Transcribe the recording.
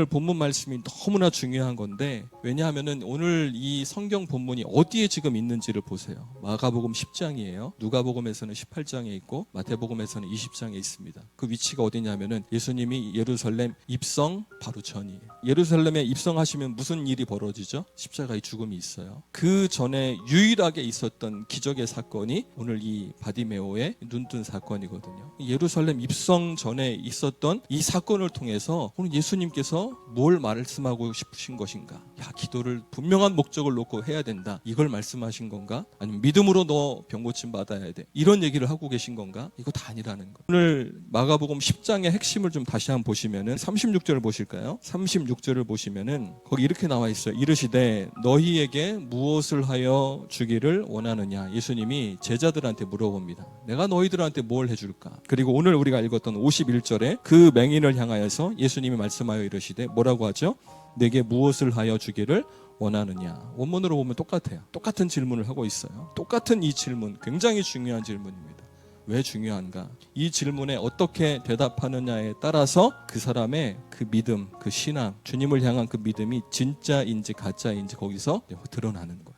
오늘 본문 말씀이 너무나 중요한 건데 왜냐하면은 오늘 이 성경 본문이 어디에 지금 있는지를 보세요. 마가복음 10장이에요. 누가복음에서는 18장에 있고 마태복음에서는 20장에 있습니다. 그 위치가 어디냐면은 예수님이 예루살렘 입성 바로 전이에요. 예루살렘에 입성하시면 무슨 일이 벌어지죠? 십자가의 죽음이 있어요. 그 전에 유일하게 있었던 기적의 사건이 오늘 이 바디메오의 눈뜬 사건이거든요. 예루살렘 입성 전에 있었던 이 사건을 통해서 오늘 예수님께서 뭘 말씀하고 싶으신 것인가? 야, 기도를 분명한 목적을 놓고 해야 된다. 이걸 말씀하신 건가? 아니면 믿음으로 너 병고침 받아야 돼. 이런 얘기를 하고 계신 건가? 이거 다 아니라는 거. 오늘 마가복음 10장의 핵심을 좀 다시 한번 보시면은 36절을 보실까요? 36절을 보시면은 거기 이렇게 나와 있어요. 이르시되 너희에게 무엇을 하여 주기를 원하느냐? 예수님이 제자들한테 물어봅니다. 내가 너희들한테 뭘 해줄까? 그리고 오늘 우리가 읽었던 51절에 그 맹인을 향하여서 예수님이 말씀하여 이르시되 뭐라고 하죠? 내게 무엇을 하여 주기를 원하느냐? 원문으로 보면 똑같아요. 똑같은 질문을 하고 있어요. 똑같은 이 질문, 굉장히 중요한 질문입니다. 왜 중요한가? 이 질문에 어떻게 대답하느냐에 따라서 그 사람의 그 믿음, 그 신앙, 주님을 향한 그 믿음이 진짜인지 가짜인지 거기서 드러나는 거예요.